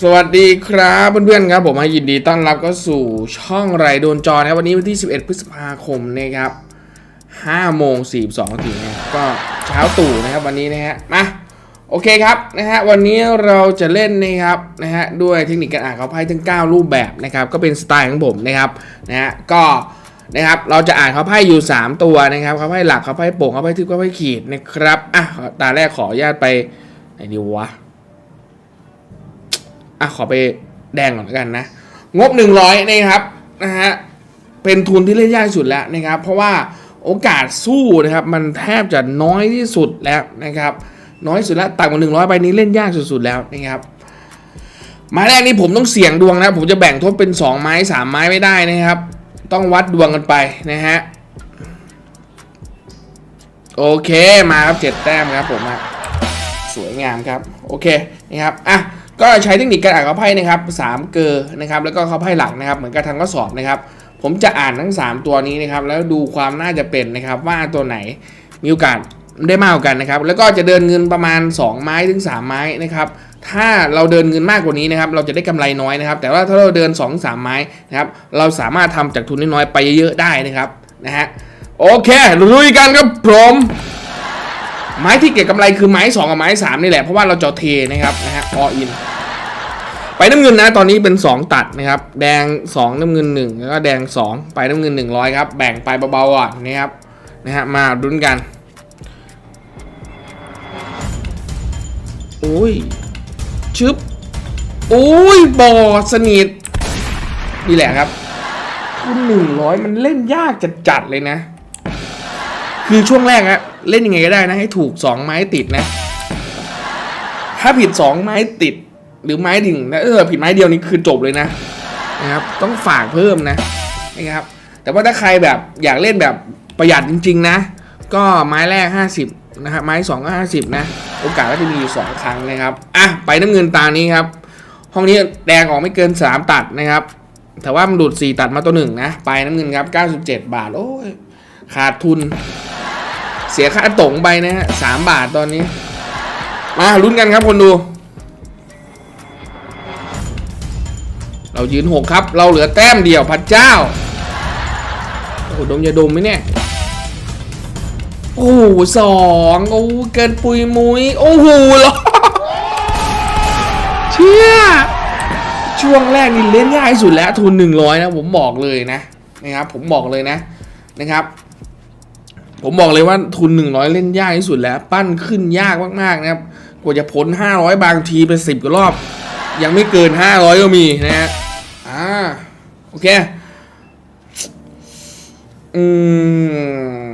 สวัสดีครับเพื่อนๆครับ ผมมายินดีต้อนรับเข้าสู่ช่องไรโดนจอนะครับวันนี้วันที่ 11 พฤษภาคมนะครับ5โมง42นาทีนะก็เช้าตู่นะครับวันนี้นะฮะมาโอเคครับนะฮะวันนี้เราจะเล่นนะครับนะฮะด้วยเทคนิคการอ่านเขาไพ่ทั้ง 9 รูปแบบนะครับก็เป็นสไตล์ของผมนะครับนะฮะก็นะครับเราจะอ่านเขาไพ่อยู่ 3 ตัวนะครับเขาไพ่หลักเขาไพ่โป่งเขาไพ่ทึบเขาไพ่ขีดนะครับอะตาแรกขออนุญาตไปไหนดีวะ อะขอไปแดงก่อนแล้วกันนะ งบ 100นะครับนะฮะเป็นทุนที่เล่นยากสุดแล้วนะครับ เพราะว่าโอกาสสู้นะครับมันแทบจะน้อยที่สุดแล้วนะครับ น้อยที่สุดแล้วต่ำกว่า 100ใบนี้เล่นยากสุดๆแล้วนะครับไม้แรกนี่ผมต้องเสี่ยงดวงนะ ผมจะแบ่งทบเป็น 2 ไม้ 3 ไม้ไม่ได้นะครับ ต้องวัดดวงกันไปนะฮะโอเคมาครับเจ็ดแต้มครับผมสวยงามครับ โอเคนะครับอะ ก็ใช้เทคนิคการอ่านข้อไพ่นะครับสามเกอร์นะครับแล้วก็ข้อไพ่หลักนะครับ เหมือนกับทางข้อสอบนะครับ ผมจะอ่านทั้ง 3 ตัวนี้นะครับแล้วดูความน่าจะเป็นนะครับว่าตัวไหนมีโอกาสได้มากกว่ากันนะครับ แล้วก็จะเดินเงินประมาณ 2 ไม้ถึง 3 ไม้นะครับถ้าเราเดินเงินมากกว่านี้นะครับ เราจะได้กำไรน้อยนะครับ แต่ว่าถ้าเราเดิน 2 3 ไม้นะครับ เราสามารถทำจากทุนน้อยๆไปเยอะๆได้นะครับนะฮะโอเคลุยกันครับผม ไม้ที่เก็บกำไรคือไม้ 2 กับไม้ 3 นี่แหละ เพราะว่าเราจะเทนะครับนะฮะออินไปน้ำเงินนะตอนนี้เป็น 2 ตัดนะครับ แดง 2 น้ำเงิน 1 แล้วก็แดง 2 ไปน้ำเงิน 100 ครับ แบ่งไปเบาๆอะนะครับนะฮะมาดุนกันโอ้ยชึบโอ้ยบอดสนิทนี่แหละครับคุณหนึ่งร้อยมันเล่นยากจัดๆเลยนะ คือช่วงแรกอะ เล่นยังไงก็ได้นะให้ถูก 2 ไม้ติดนะ ถ้าผิด 2 ไม้ติด หรือไม้ดิ่งนะเออผิดไม้เดียวนี้คือจบเลยนะนะครับ ต้องฝากเพิ่มนะนะครับ แต่ว่าถ้าใครแบบอยากเล่นแบบประหยัดจริง ๆ นะ ก็ไม้แรก 50นะครับไม้2ก็50 นะ โอกาสก็จะมีอยู่2ครั้งนะครับอะไปน้ำเงินตานี้ครับ ห้องนี้แดงออกไม่เกิน 3 ตัดนะครับ แต่ว่ามันดูด4ตัดมาตัวหนึ่งนะ ไปน้ำเงินครับ 97 บาทโอ้ยขาดทุน เสียค่าตงไปนะฮะสามบาทตอนนี้ มาลุ้นกันครับคนดู เรายืนหกครับ เราเหลือแต้มเดียวพระเจ้า โอ้โดมยาดมไหมเนี่ย โอ้โหสองโอ้เกินปุยมุยโอ้โหหรอเชี่ยช่วงแรกนี่เล่นยากสุดแล้วทุนหนึ่งร้อยนะ ผมบอกเลยนะนะครับผมบอกเลยนะนะครับ ผมบอกเลยว่าทุน 100 เล่นยากที่สุดแล้ว ปั้นขึ้นยากมากๆนะครับ กว่าจะพ้น500 บางทีเป็น10กว่ารอบ ยังไม่เกิน 500 ก็มีนะฮะอ่าโอเค อืม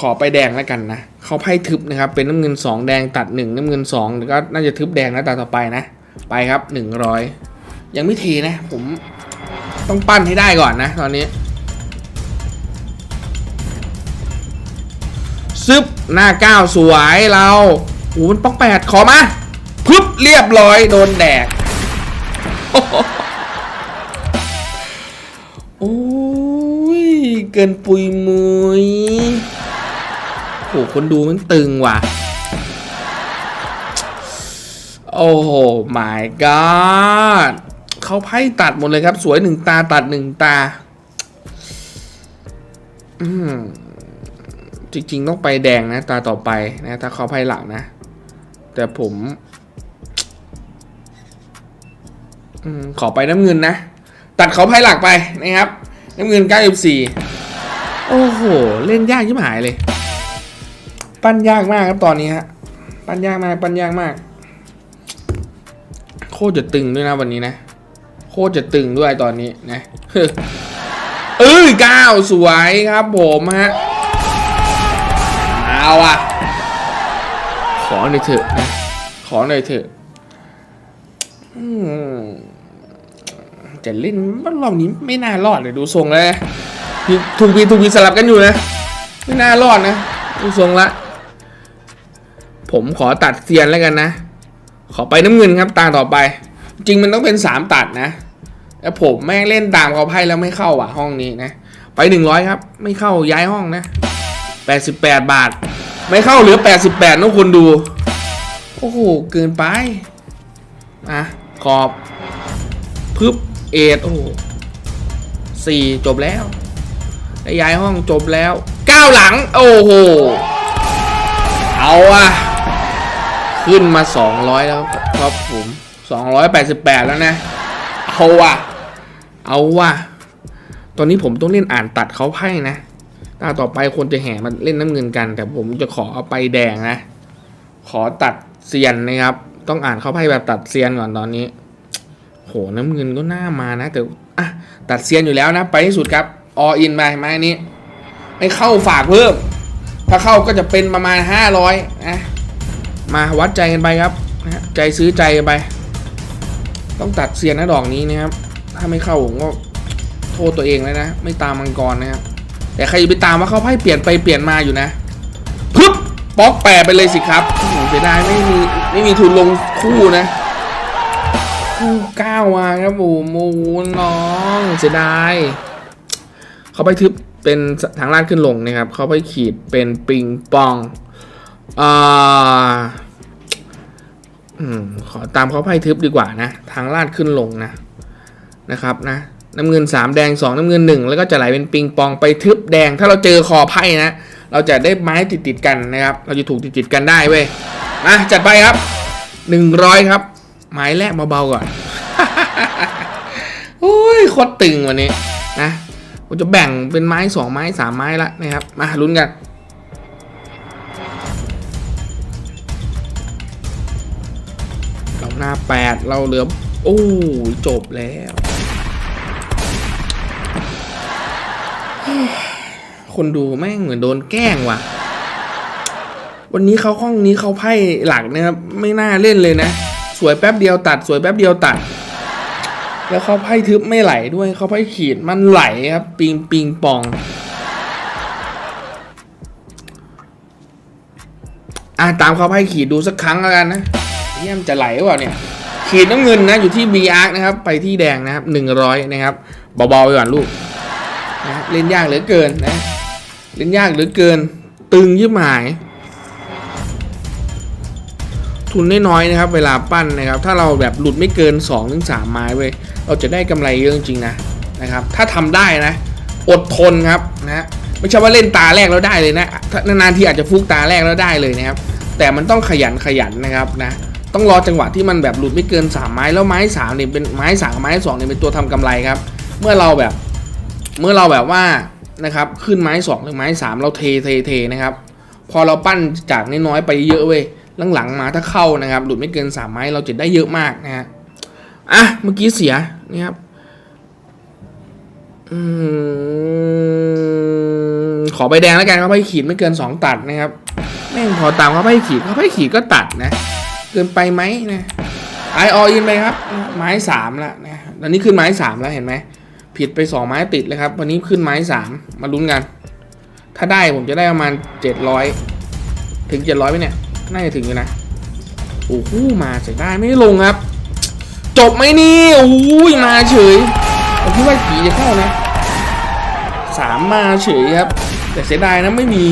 ขอไปแดงแล้วกันนะ เขาไพ่ทึบนะครับ เป็นน้ำเงิน 2 แดงตัด 1 น้ำเงิน2แล้วก็น่าจะทึบแดงแล้วตาต่อไปนะ ไปครับ 100 ยังไม่เทนะ ผมต้องปั้นให้ได้ก่อนนะ ตอนนี้ ซึบหน้าก้าวสวยเราโอ้มันป๊อกแปดขอมาพึบเรียบร้อยโดนแดกโอ้โหโอ้ย เกินปุยมุยโหคนดูมันตึงว่ะ โอ้โห my god เขาไพ่ตัดหมดเลยครับ สวยหนึ่งตาตัดหนึ่งตา อืม จริงๆ ต้องไปแดงนะตาต่อไปนะถ้าเขาไพ่หลังนะ แต่ผมอขอไปน้ำเงินนะ ตัดเขาไพ่หลักไปนะครับ น้ำเงิน 94 โอ้โห เล่นยากยิ่งหายเลย ปั้นยากมากครับตอนนี้ฮะปั้นยากมากปั้นยากมาก โคตรจะตึงด้วยนะวันนี้นะ โคตรจะตึงด้วยตอนนี้นะเอ้ยก้าสวยครับผมฮะ เอาอะขอหน่อยเถอะนะ ขอหน่อยเถอะอืมจะเล่นรอบนี้ไม่น่ารอดเลยดูทรงแล้วนะผิดถูกผิดถูกผิดสลับกันอยู่นะ ไม่น่ารอดนะ ดูทรงละ ผมขอตัดเซียนแล้วกันนะ ขอไปน้ำเงินครับตาต่อไป จริงมันต้องเป็นสามตัดนะแล้วผมแม่งเล่นตามเขาไพ่แล้วไม่เข้าอะห้องนี้นะ ไปหนึ่งร้อยครับ ไม่เข้าย้ายห้องนะ88บาท ไม่เข้าเหลือ 88นะคนดู โอ้โห เกินไป อะ ขอบพึบเอ็ดโอ้โหสี่จบแล้วได้ย้ายห้องจบแล้วเก้าหลัง โอ้โห เอาอะขึ้นมา 200 แล้วครับผม 288 แล้วนะ เอาว่ะ เอาว่ะ ตอนนี้ผมต้องเล่นอ่านตัดเขาไพ่นะ ตาต่อไปคนจะแห่มาเล่นน้ำเงินกัน แต่ผมจะขอเอาไปแดงนะ ขอตัดเซียนนะครับ ต้องอ่านเขาไพ่แบบตัดเซียนก่อนตอนนี้ โหน้ำเงินก็น่ามานะ แต่อะตัดเซียนอยู่แล้วนะ ไปที่สุดครับออินไปไม้นี้ไม่เข้าฝากเพิ่ม ถ้าเข้าก็จะเป็นประมาณ 500นะมาวัดใจกันไปครับนะฮะใจซื้อใจกันไป ต้องตัดเซียนนะดอกนี้นะครับ ถ้าไม่เข้าผมก็โทษตัวเองเลยนะ ไม่ตามมังกรนะครับ แต่ใครจะไปตามว่าเขาไพ่เปลี่ยนไปเปลี่ยนมาอยู่นะปึ๊บป๊อกแปะไปเลยสิครับโอ้โหเสียดายไม่มีไม่มีทุนลงคู่นะ คู่เก้ามาครับโอ้โหมูน้องเสียดายเขาไปทึบเป็นทางลาดขึ้นลงนะครับ เขาไปขีดเป็นปิงปองอ่าอืมขอตามเขาไพ่ทึบดีกว่านะ ทางลาดขึ้นลงนะนะครับนะ น้ำเงิน 3 แดง 2 น้ำเงิน 1 แล้วก็จะไหลเป็นปิงปองไปทึบแดง ถ้าเราเจอคอไพ่นะ เราจะได้ไม้ติดติดกันนะครับ เราจะถูกติดติดกันได้เว้ยมาจัดไปครับ 100 ครับไม้แรกเบาๆก่อนโอ้ยโคตรตึงวันนี้นะผมจะแบ่งเป็นไม้สองไม้สามไม้ละนะครับ มาลุ้นกันเราหน้าแปดเราเหลือ โอ้จบแล้ว คนดูแม่งเหมือนโดนแกล้งว่ะ วันนี้เขาห้องนี้เขาไพ่หลักนะครับ ไม่น่าเล่นเลยนะ สวยแป๊บเดียวตัด สวยแป๊บเดียวตัด แล้วเขาไพ่ทึบไม่ไหลด้วยเขาไพ่ขีดมันไหลครับ ปิงปิงปองอะตามเขาไพ่ขีดดูสักครั้งแล้วกันนะเยี่ยมจะไหลหรือเปล่าเนี่ยขีดน้ำเงินนะอยู่ที่ B Arc นะครับ ไปที่แดงนะครับ100นะครับเบาๆไปก่อนลูก เล่นยากเหลือเกินนะ เล่นยากเหลือเกิน ตึงยิบหาย ทุนน้อยๆนะครับ เวลาปั้นนะครับ ถ้าเราแบบหลุดไม่เกิน2-3ถึง3ไม้เว้ย เราจะได้กำไรเยอะจริงๆนะนะครับ ถ้าทำได้นะ อดทนครับนะไม่ใช่ว่าเล่นตาแรกแล้วได้เลยนะ นานๆทีอาจจะฟุกตาแรกแล้วได้เลยนะครับ แต่มันต้องขยันขยันนะครับนะ ต้องรอจังหวะที่มันแบบหลุดไม่เกิน3ไม้ แล้วไม้3เนี่ยเป็นไม้3กับไม้2เนี่ยเป็นตัวทำกำไรครับ เมื่อเราแบบ เมื่อเราแบบว่านะครับขึ้นไม้2หรือไม้3เราเทเทเทนะครับ พอเราปั้นจากน้อยๆไปเยอะเว้ยหลังๆมาถ้าเข้านะครับ หลุดไม่เกิน3ไม้เราจะได้เยอะมากนะฮะอะเมื่อกี้เสียนี่ครับอขอใบแดงแล้วกันครับให้ขีดไม่เกิน2ตัดนะครับแม่งพอตามเขาให้ขีดเขาให้ขีดก็ตัดนะ เกินไปไหมนะไอออินไปครับ ไม้สามแล้วนะตอนนี้ขึ้นไม้สามแล้วเห็นไหม ผิดไปสองไม้ติดเลยครับ วันนี้ขึ้นไม้สามมาลุ้นกัน ถ้าได้ผมจะได้ประมาณเจ็ดร้อยถึงเจ็ดร้อยไหมเนี่ย น่าจะถึงอยู่นะ โอ้โห มาเสียได้ไม่ลงครับ จบไหมนี่โอ้ยมาเฉยผมคิดว่าผีจะเข้านะสามมาเฉยครับ แต่เสียดายนะไม่มี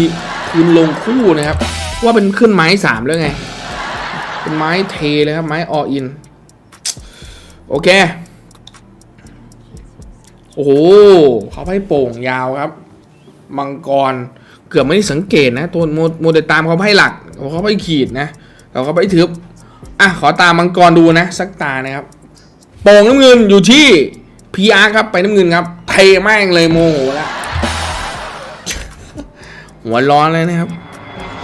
คืนลงคู่นะครับ ว่าเป็นขึ้นไม้สามแล้วไง เป็นไม้เทเลยครับ ไม้ออิน โอเค โอ้โหเขาให้โป่งยาวครับ มังกรเกือบไม่ได้สังเกตนะ ตัวโมโมเดลตามเขาให้หลักเขาให้ขีดนะเราเขาให้ทึบอะขอตามมังกรดูนะ สักตานะครับโป่งน้ำเงินอยู่ที่พีอาร์ครับไปน้ำเงินครับเทแม่งเลยโมโหแล้วหัวร้อนเลยนะครับ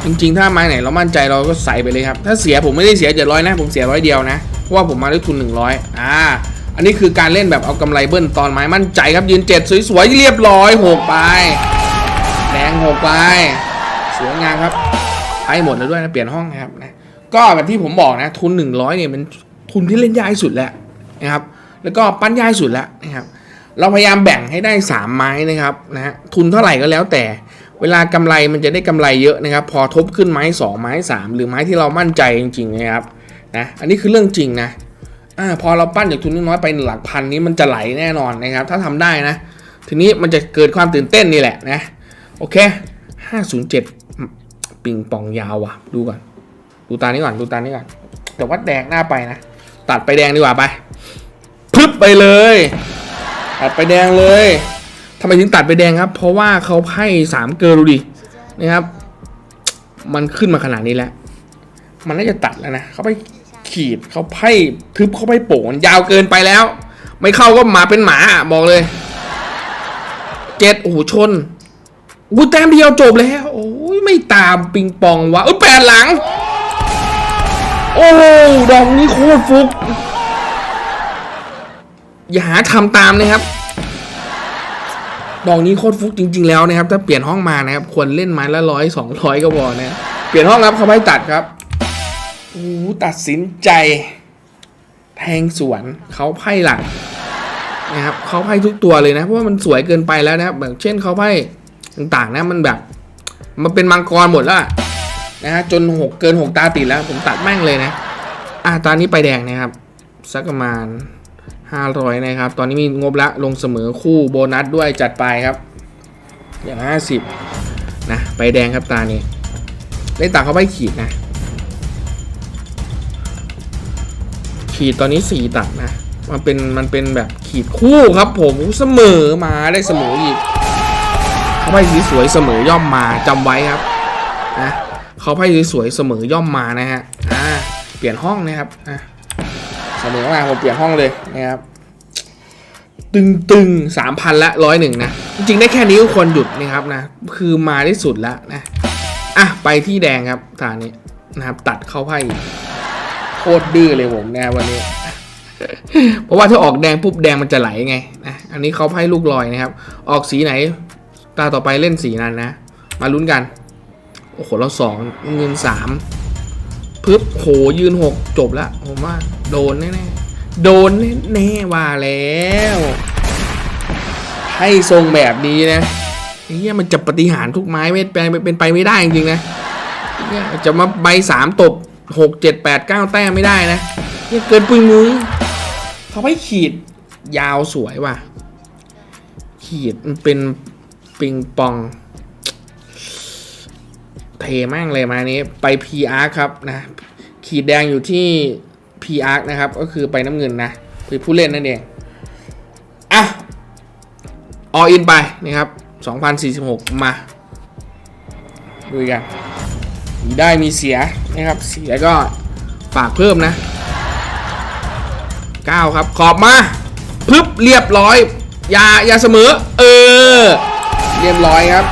จริงๆ ถ้าไม้ไหนเรามั่นใจเราก็ใส่ไปเลยครับ ถ้าเสียผมไม่ได้เสียเจ็ดร้อยนะ ผมเสียร้อยเดียวนะ เพราะว่าผมมาด้วยทุนหนึ่งร้อยอ่า อันนี้คือการเล่นแบบเอากำไรเบิ้ลตอนไม้มั่นใจครับยืนเจ็ดสวยๆเรียบร้อยหกไปแดงหกไปสวยงามครับให้หมดแล้วด้วยนะเปลี่ยนห้องนะครับนะก็แบบที่ผมบอกนะทุนหนึ่งร้อยเนี่ยเป็นทุนที่เล่นยากสุดแล้วนะครับแล้วก็ปั้นยากสุดแล้วนะครับเราพยายามแบ่งให้ได้สามไม้นะครับนะฮะทุนเท่าไหร่ก็แล้วแต่ เวลากำไรมันจะได้กำไรเยอะนะครับ พอทบขึ้นไม้สองไม้สามหรือไม้ที่เรามั่นใจจริงๆนะครับนะอันนี้คือเรื่องจริงนะ อ่าพอเราปั้นจากทุนน้อยๆไปหลักพันนี้มันจะไหลแน่นอนนะครับ ถ้าทำได้นะ ทีนี้มันจะเกิดความตื่นเต้นนี่แหละนะ โอเคห้าศูนย์เจ็ดปิงปองยาวว่ะ ดูก่อน ดูตานี้ก่อน ดูตานี้ก่อน แต่ว่าแดงหน้าไปนะ ตัดไปแดงดีกว่าไปพึบไปเลย ตัดไปแดงเลยทำไมถึงตัดไปแดงครับ เพราะว่าเขาไพ่สามเกิร์ดูดินะครับ มันขึ้นมาขนาดนี้แล้ว มันน่าจะตัดแล้วนะเขาไป ขีดเขาไพ่ทึบเขาไปโป่งยาวเกินไปแล้ว ไม่เข้าก็หมาเป็นหมาบอกเลยเจ็ดโอ้โหชนอู้แต้มเดียวจบแล้ว โอ้ยไม่ตามปิงปองวะเออแปดหลัง โอ้โดอกนี้โคตรฟุก อย่าหาทำตามนะครับดอกนี้โคตรฟุกจริง ๆ แล้วนะครับ ถ้าเปลี่ยนห้องมานะครับ ควรเล่นไม้ละร้อยสองร้อยก็พอนะ เปลี่ยนห้องครับเขาไม่ตัดครับ โอ้ตัดสินใจ แทงสวนเขาไพ่หลังนะครับเขาไพ่ทุกตัวเลยนะเพราะว่ามันสวยเกินไปแล้วนะครับแบบเช่นเขาไพ่ต่างๆนะมันแบบ มันเป็นมังกรหมดแล้วนะฮะจนหกเกินหกตาติดแล้ว ผมตัดแม่งเลยนะ อะตอนนี้ไปแดงนะครับสักประมาณห้าร้อยนะครับ ตอนนี้มีงบละลงเสมอคู่โบนัสด้วยจัดไปครับ อย่างห้าสิบนะไปแดงครับตานี้ได้ตังเขาไปขีดนะ ขีดตอนนี้สี่ตัดนะมันเป็นมันเป็นแบบขีดคู่ครับผมเสมอมาได้เสมออีกเขาไพ่สีสวยเสมอย่อมมาจำไว้ครับนะเขาไพ่สีสวยเสมอย่อมมานะฮะอ่าเปลี่ยนห้องนะครับอะเสมอมาผมเปลี่ยนห้องเลยนะครับตึงตึงสามพันละร้อยหนึ่งนะ จริงได้แค่นี้ก็ควรหยุดนะครับนะ คือมาที่สุดแล้วนะ อะ ไปที่แดงครับฐานนี้นะครับ ตัดเข้าไพ่ โคตรดื้อเลยผมนะวันนี้ เพราะว่าถ้าออกแดงปุ๊บแดงมันจะไหลไงนะอันนี้เขาไพ่ลูกลอยนะครับ ออกสีไหน ตาต่อไปเล่นสีนั้นนะ มาลุ้นกัน โอ้โหเราสองเงินสามปึ๊บโหยืนหกจบละผมว่าโดนแน่ๆโดนแน่ๆว่าแล้ว ให้ทรงแบบนี้นะไอ้เหี้ยมันจะปฏิหารทุกไม้ไม่เป็นเป็นไปไม่ได้จริงๆนะเนี่ยจะมาใบสามตบ หกเจ็ดแปดเก้าแต้มไม่ได้นะเนี่ยเกินปุยมุ้ยเขาไปขีดยาวสวยว่ะ ขีดมันเป็นปิงปอง เทมากเลยมานี้ไป PR ครับนะ ขีดแดงอยู่ที่ PR นะครับ ก็คือไปน้ำเงินนะคือผู้เล่นนั่นเอง อะ ออินไปนะครับ 2046 มาดูกัน มีได้มีเสีย นะครับเสียก็ฝากเพิ่มนะ 9 ครับ ขอบมาพึบเรียบร้อย อย่าอย่าเสมอ เออ เรียบร้อยครับ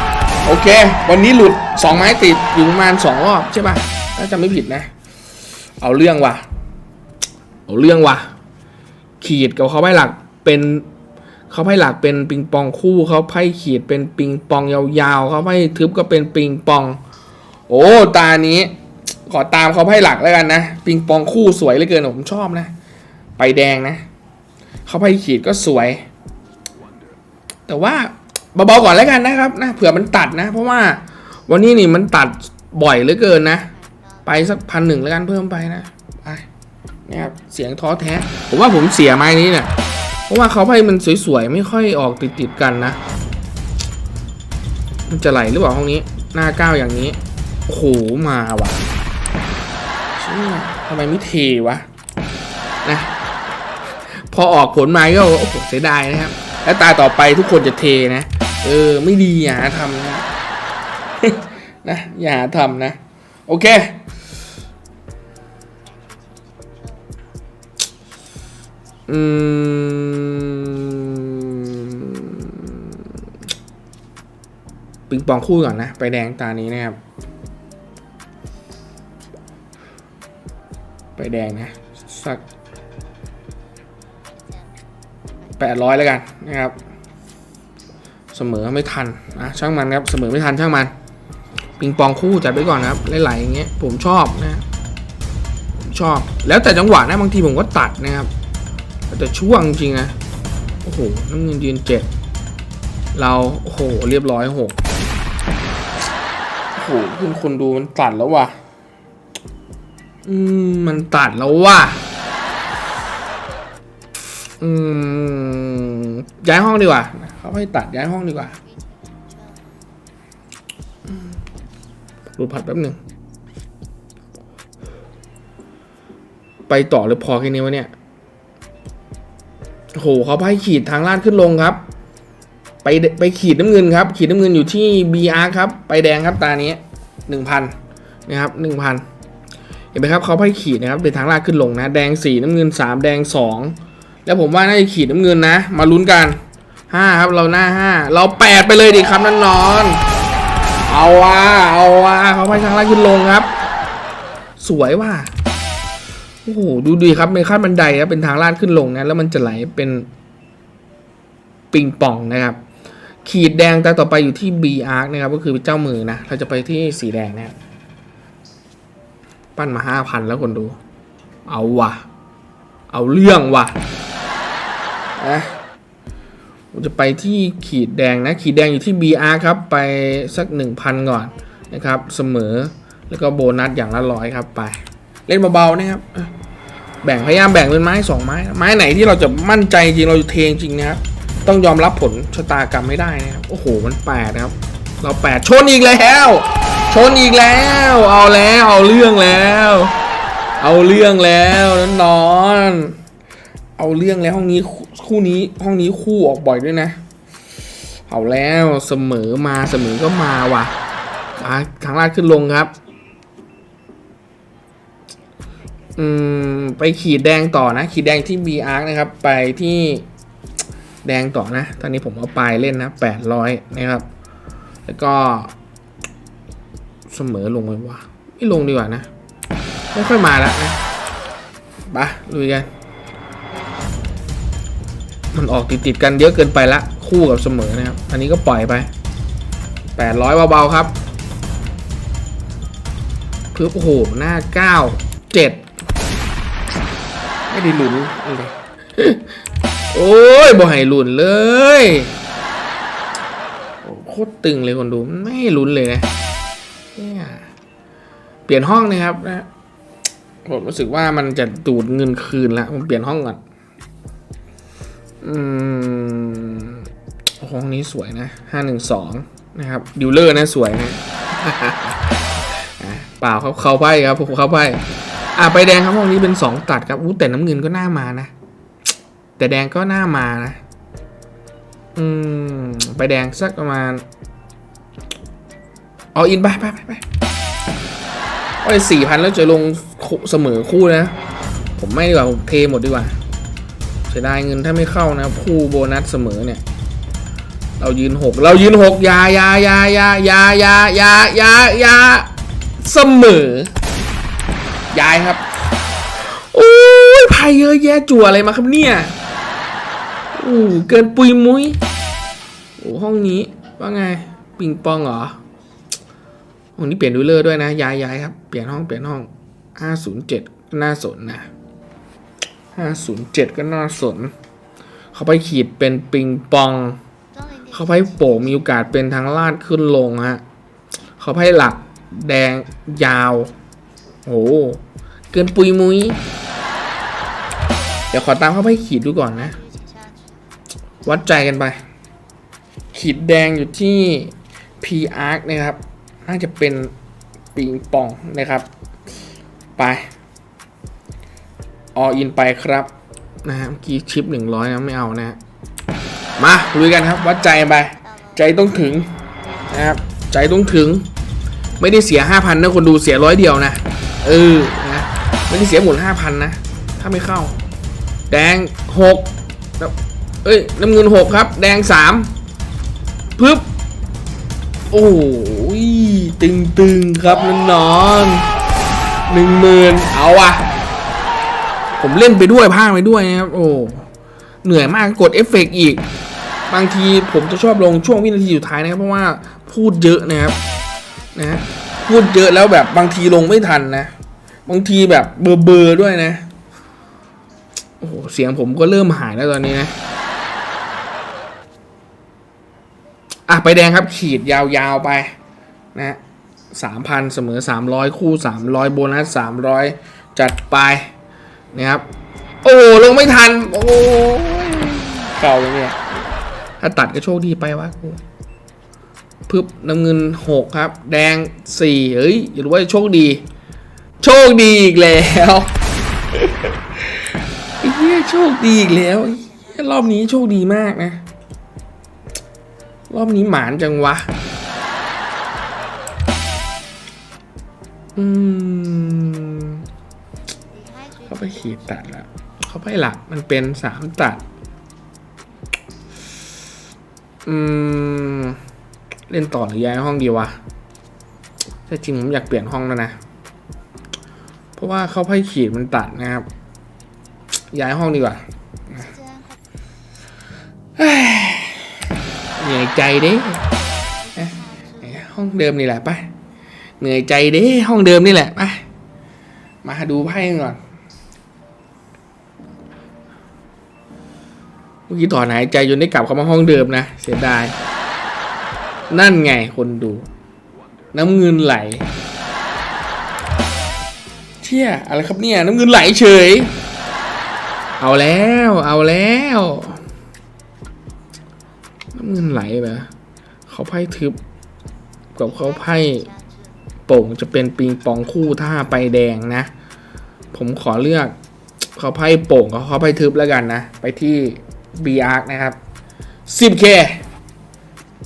โอเค วันนี้หลุด 2 ไม้ติด อยู่ประมาณ 2 รอบใช่ป่ะถ้าจำไม่ผิดนะ เอาเรื่องว่ะ เอาเรื่องว่ะ ขีดกับเขาไพ่หลักเป็นเขาไพ่หลักเป็นปิงปองคู่เขาไพ่ขีดเป็นปิงปองยาวๆเขาไพ่ทึบก็เป็นปิงปอง โอ้ตานี้ ขอตามเขาไพ่หลักแล้วกันนะ ปิงปองคู่สวยเหลือเกินผมชอบนะ ไปแดงนะ เขาไพ่ขีดก็สวย แต่ว่าเบาๆก่อนแล้วกันนะครับนะเผื่อมันตัดนะ เพราะว่าวันนี้นี่มันตัดบ่อยเหลือเกินนะ ไปสักพันหนึ่งแล้วกันเพิ่มไปนะไปนะครับเสียงท้อแท้ ผมว่าผมเสียไม้นี้เนี่ยเพราะว่าเขาไพ่มันสวยๆไม่ค่อยออกติดๆกันนะมันจะไหลหรือเปล่าห้องนี้ หน้าก้าวอย่างนี้โอ้โหมาว่ะ ทำไมไม่เทวะนะพอออกผลมาก็โอ้โหเสียดายนะครับ แล้วตาต่อไปทุกคนจะเทนะ เออ ไม่ดีอย่าทำนะนะอย่าหาทำนะ โอเค อืม ปิงปองคู่ก่อนนะ ไปแดงตานี้นะครับ ไปแดงนะ สักแปดร้อยแล้วกันนะครับเสมอไม่ทันนะช่างมันครับเสมอไม่ทันช่างมัน ปิงปองคู่จัดไปก่อนนะครับไหลๆอย่างเงี้ยผมชอบนะผมชอบแล้วแต่จังหวะนะบางทีผมก็ตัดนะครับแต่ช่วงจริงนะโอ้โหน้ำเงินยืนเจ็ดเราโอ้โหเรียบร้อยหกโอ้โหคุณคนดูมันตัดแล้วว่ะ อืมมันตัดแล้วว่ะอืมย้ายห้องดีกว่าเขาให้ตัดย้ายห้องดีกว่าดูผัดแป๊บหนึ่งไปต่อหรือพอแค่นี้วะเนี่ยโหเขาให้ขีดทางลาดขึ้นลงครับ ไปไปขีดน้ำเงินครับ ขีดน้ำเงินอยู่ที่ BR ครับ ไปแดงครับตานี้หนึ่งพันนะครับหนึ่งพัน เห็นไหมครับเขาให้ขีดนะครับเป็นทางลาดขึ้นลงนะ แดงสีน้ำเงินสามแดงสองแล้วผมว่าน่าจะขีดน้ำเงินนะ มาลุ้นกันห้าครับเราหน้าห้าเราแปดไปเลยดิครับนั่นนอน เอาว่ะเอาว่ะเขาให้ทางลาดขึ้นลงครับ สวยว่ะโอ้โหดูดีครับเป็นขั้นบันไดนะเป็นทางลาดขึ้นลงนะแล้วมันจะไหลเป็นปิงปองนะครับ ขีดแดงตาต่อไปอยู่ที่ B arc นะครับก็คือเจ้ามือนะเราจะไปที่สีแดงนะครับ ปั้นมาห้าพันแล้วคนดู เอาว่ะเอาเรื่องว่ะนะผมจะไปที่ขีดแดงนะ ขีดแดงอยู่ที่ BR ครับ ไปสักหนึ่งพันก่อนนะครับ เสมอแล้วก็โบนัสอย่างละร้อยครับไป เล่นเบาๆนะครับแบ่งพยายามแบ่งเป็นไม้สองไม้ ไม้ไหนที่เราจะมั่นใจจริงเราจะเทจริงนะครับ ต้องยอมรับผลชะตากรรมไม่ได้นะครับ โอ้โหมันแปดนะครับ เราแปดชนอีกแล้ว ชนอีกแล้ว เอาแล้วเอาเรื่องแล้ว เอาเรื่องแล้วนั่นนอน เอาเรื่องแล้วห้องนี้คู่นี้ห้องนี้คู่ออกบ่อยด้วยนะ เอาแล้วเสมอมาเสมอก็มาว่ะมาทางลาดขึ้นลงครับ อืมไปขีดแดงต่อนะ ขีดแดงที่ B arc นะครับ ไปที่แดงต่อนะ ตอนนี้ผมเอาปลายเล่นนะแปดร้อยนะครับ แล้วก็ เสมอลงไปวะไม่ลงดีกว่านะ ไม่ค่อยมาแล้วนะไปะลุยกัน มันออกติดๆกันเยอะเกินไปละคู่กับเสมอนะครับ อันนี้ก็ปล่อยไปแปดร้อยเบาๆครับเพื่อโอ้โหหน้าเก้าเจ็ดไม่ได้หลุนเลยโอ้ยบ่ให้ลุ้นเลยโคตรตึงเลยคนดูไม่ให้ลุ้นเลยนะ ปลี่ยนห้องนะครับนะผมรู้สึกว่ามันจะดูดเงินคืนแล้วผมเปลี่ยนห้องก่อนอืมห้องนี้สวยนะห้าหนึ่งสองนะครับดิวเลอร์นะสวยนะอะเปล่าเขาเขาไพ่ครับผมเขาไพ่อะไปแดงครับห้องนี้เป็นสองตัดครับอู้แต่น้ำเงินก็น่ามานะ แต่แดงก็น่ามานะ อืมไปแดงสักประมาณเอาอินไปไปไปไป โอ้ยสี่พันแล้วจะลงเสมอคู่นะ ผมไม่ดีกว่า ผมเทหมดดีกว่าเสียดายเงินถ้าไม่เข้านะ คู่โบนัสเสมอเนี่ย เรายืนหกเรายืนหกยายายายายายายายายาเสมอยายครับโอ้ยไพ่เยอะแยะจั่วอะไรมาครับเนี่ยโอ้เกินปุยมุ้ยโอ้ห้องนี้ว่าไง ปิงปองเหรอ ห้องนี้เปลี่ยนดูเลอร์ด้วยนะย้ายย้ายครับ เปลี่ยนห้องเปลี่ยนห้อง 507 น่าสนนะ 507 ก็น่าสน เขาไปขีดเป็นปิงปอง เขาไปโป่งมีโอกาสเป็นทางลาดขึ้นลงฮะ เขาให้หลักแดงยาวโอ้เกินปุยมุย เดี๋ยวขอตามเข้าไปขีดดูก่อนนะ วัดใจกันไป ขีดแดงอยู่ที่ P arc นะครับ น่าจะเป็นปิงปองนะครับ ไปออินไปครับนะฮะเมื่อกี้ชิปหนึ่งร้อยนะไม่เอานะ มาลุยกันครับ วัดใจไป ใจต้องถึงนะครับ ใจต้องถึง ไม่ได้เสียห้าพันนะคนดูเสียร้อยเดียวนะเออนะไม่ได้เสียหมดห้าพันนะ ถ้าไม่เข้า แดงหกเอ้ยน้ำเงินหกครับ แดงสามปึ๊บโอ้ ตึงตึงๆครับนนอนหนึ่งหมื่นเอาอะผมเล่นไปด้วยพากไปด้วยนะครับ โอ้เหนื่อยมากกดเอฟเฟกต์อีก บางทีผมจะชอบลงช่วงวินาทีสุดท้ายนะครับ เพราะว่าพูดเยอะนะครับนะพูดเยอะแล้วแบบบางทีลงไม่ทันนะ บางทีแบบเบอร์เบอร์ๆด้วยนะโอ้โหเสียงผมก็เริ่มหายแล้วตอนนี้นะอะไปแดงครับขีดยาวๆไป นะสามพันเสมอสามร้อยคู่สามร้อยโบนัสสามร้อยจัดไปนะครับ โอ้ลงไม่ทัน โอ้ยเก่าเลยเนี่ย ถ้าตัดก็โชคดีไปวะกูพึบน้ำเงินหกครับ แดงสีเฮ้ย อย่ารู้ว่าโชคดี โชคดีอีกแล้วเฮียโชคดีอีกแล้วเฮ้ยรอบนี้โชคดีมากนะ รอบนี้หมานจังวะ อืม เขาไปขีดตัดแล้วเขาไปหลักมันเป็นสามตัด อืม เล่นต่อหรือย้ายห้องดีวะแต่จริงผมอยากเปลี่ยนห้องแล้วนะ เพราะว่าเขาไพ่ขีดมันตัดนะครับ ย้ายห้องดีกว่าเฮ้ยเหนื่อยใจเด้เอ๊ะเอ๊ะห้องเดิมนี่แหละไป เหนื่อยใจเด้ห้องเดิมนี่แหละไปมาดูไพ่ก่อนเมื่อกี้ถอนหายใจจนได้กลับเข้ามาห้องเดิมนะเสียดาย นั่นไงคนดู น้ำเงินไหลเชี่ยอะไรครับเนี่ย น้ำเงินไหลเฉย เอาแล้ว เอาแล้ว น้ำเงินไหลเหรอเขาไพ่ทึบกับเขาไพ่ โป่งจะเป็นปิงปองคู่ท่าไปแดงนะ ผมขอเลือกเขาไพ่โป่งเขาไพ่ทึบแล้วกันนะ ไปที่ b r นะครับ 10k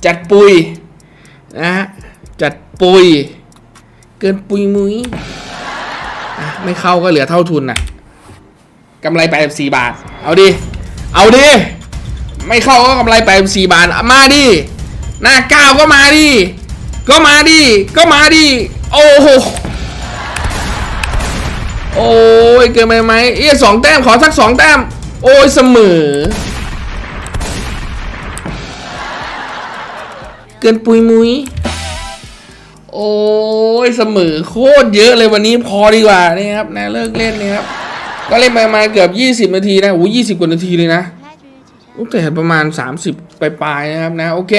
จัดปุยนะจัดปุย เกินปุยมุ้ยไม่เข้าก็เหลือเท่าทุนน่ะกำไรไปสี่บาท เอาดิ เอาดิ ไม่เข้าก็กำไรไปสี่บาท มาดิหน้าก้าวก็มาดิ ก็มาดิ ก็มาดิ โอ้โห โอ้ยเกินไปไหมเอ้ยสองแต้มขอสักสองแต้ม โอ้ยเสมอ เกินปุยมุยโอ้ยเสมอโคตรเยอะเลยวันนี้พอดีกว่านะครับนะเลิกเล่นนะครับก็เล่นไปมาเกือบ 20 นาทีนะโอ้ยี่สิบกว่านาทีเลยนะลูกเตะประมาณ 30 ปลายๆนะครับนะ โอเค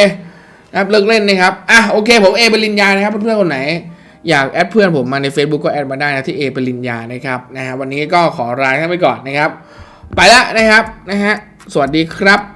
นะครับเลิกเล่นนะครับ อะ โอเค ผมเอปริญญานะครับ เพื่อนๆคนไหน อยากแอดเพื่อนผมมาใน Facebook ก็แอดมาได้นะที่เอปริญญานะครับนะฮะวันนี้ก็ขอลาท่านไปก่อนนะครับ ไปแล้วนะครับนะฮะสวัสดีครับ